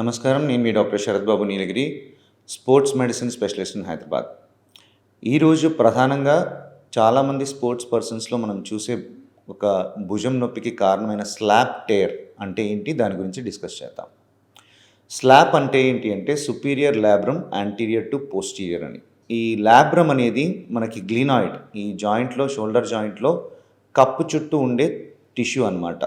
నమస్కారం నేను మీ doctor Sarath Babu Nilagiri sports medicine specialist in Hyderabad. ఈరోజు ప్రధానంగా చాలామంది స్పోర్ట్స్ పర్సన్స్లో మనం చూసే ఒక భుజం నొప్పికి కారణమైన స్లాప్ టేర్ అంటే ఏంటి? దాని గురించి డిస్కస్ చేద్దాం. స్లాప్ అంటే ఏంటి అంటే superior labrum anterior to posterior అని. ఈ ల్యాబ్రమ్ అనేది మనకి గ్లీనాయిడ్ ఈ జాయింట్లో షోల్డర్ జాయింట్లో కప్పు చుట్టూ ఉండే టిష్యూ అన్నమాట.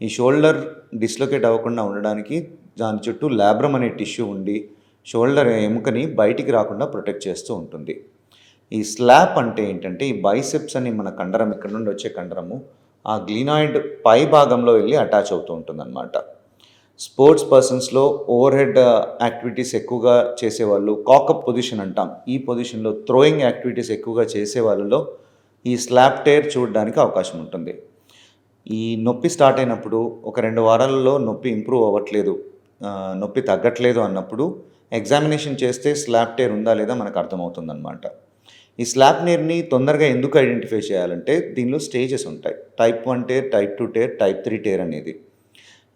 ఈ షోల్డర్ డిస్లొకేట్ అవ్వకుండా ఉండడానికి దాని చుట్టూ ల్యాబ్రమ్ అనే టిష్యూ ఉండి షోల్డర్ ఎముకని బయటికి రాకుండా ప్రొటెక్ట్ చేస్తూ ఉంటుంది. ఈ స్లాప్ అంటే ఏంటంటే ఈ బైసెప్స్ అని మన కండరం ఇక్కడ నుండి వచ్చే కండరము ఆ గ్లీనాయిడ్ పై భాగంలో వెళ్ళి అటాచ్ అవుతూ ఉంటుందన్నమాట. స్పోర్ట్స్ పర్సన్స్లో ఓవర్ హెడ్ యాక్టివిటీస్ ఎక్కువగా చేసేవాళ్ళు కాకప్ పొజిషన్ అంటాం. ఈ పొజిషన్లో థ్రోయింగ్ యాక్టివిటీస్ ఎక్కువగా చేసే వాళ్ళలో ఈ స్లాప్ టైర్ చూడడానికి అవకాశం ఉంటుంది. ఈ నొప్పి స్టార్ట్ అయినప్పుడు ఒక రెండు వారాలలో నొప్పి ఇంప్రూవ్ అవ్వట్లేదు. నొప్పి తగ్గట్లేదు అన్నప్పుడు ఎగ్జామినేషన్ చేస్తే స్లాప్ టేర్ ఉందా లేదా మనకు అర్థమవుతుందన్నమాట. ఈ స్లాప్ నేర్ని తొందరగా ఎందుకు ఐడెంటిఫై చేయాలంటే దీనిలో స్టేజెస్ ఉంటాయి. Type one tear type two tear type three tear అనేది.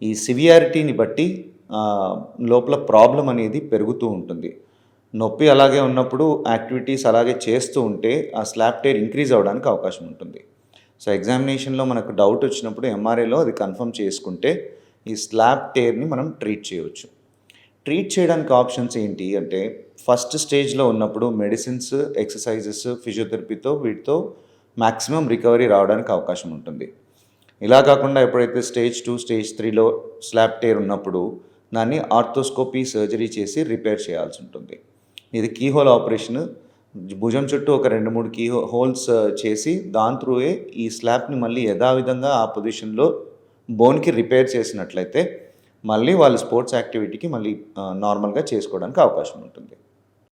ఈ సివియారిటీని బట్టి లోపల ప్రాబ్లం అనేది పెరుగుతూ ఉంటుంది. నొప్పి అలాగే ఉన్నప్పుడు యాక్టివిటీస్ అలాగే చేస్తూ ఉంటే ఆ స్లాప్ టేర్ ఇంక్రీజ్ అవ్వడానికి అవకాశం ఉంటుంది. సో ఎగ్జామినేషన్లో మనకు డౌట్ వచ్చినప్పుడు ఎంఆర్ఐలో అది కన్ఫర్మ్ చేసుకుంటే ఈ స్లాబ్ టేర్ని మనం ట్రీట్ చేయవచ్చు. ట్రీట్ చేయడానికి ఆప్షన్స్ ఏంటి అంటే ఫస్ట్ స్టేజ్లో ఉన్నప్పుడు మెడిసిన్స్ ఎక్సర్సైజెస్ ఫిజియోథెరపీతో వీటితో మ్యాక్సిమం రికవరీ రావడానికి అవకాశం ఉంటుంది. ఇలా కాకుండా ఎప్పుడైతే స్టేజ్ టూ స్టేజ్ త్రీలో స్లాబ్ టేర్ ఉన్నప్పుడు దాన్ని ఆర్థోస్కోపీ సర్జరీ చేసి రిపేర్ చేయాల్సి ఉంటుంది. ఇది కీహోల్ ఆపరేషన్ భుజం చుట్టూ ఒక రెండు మూడు కీ హోల్స్ చేసి దాని త్రూయే ఈ స్లాబ్ని మళ్ళీ యథావిధంగా ఆ పొజిషన్లో బోన్కి రిపేర్ చేసినట్లయితే మళ్ళీ వాళ్ళు స్పోర్ట్స్ యాక్టివిటీకి మళ్ళీ నార్మల్గా చేసుకోవడానికి అవకాశం ఉంటుంది.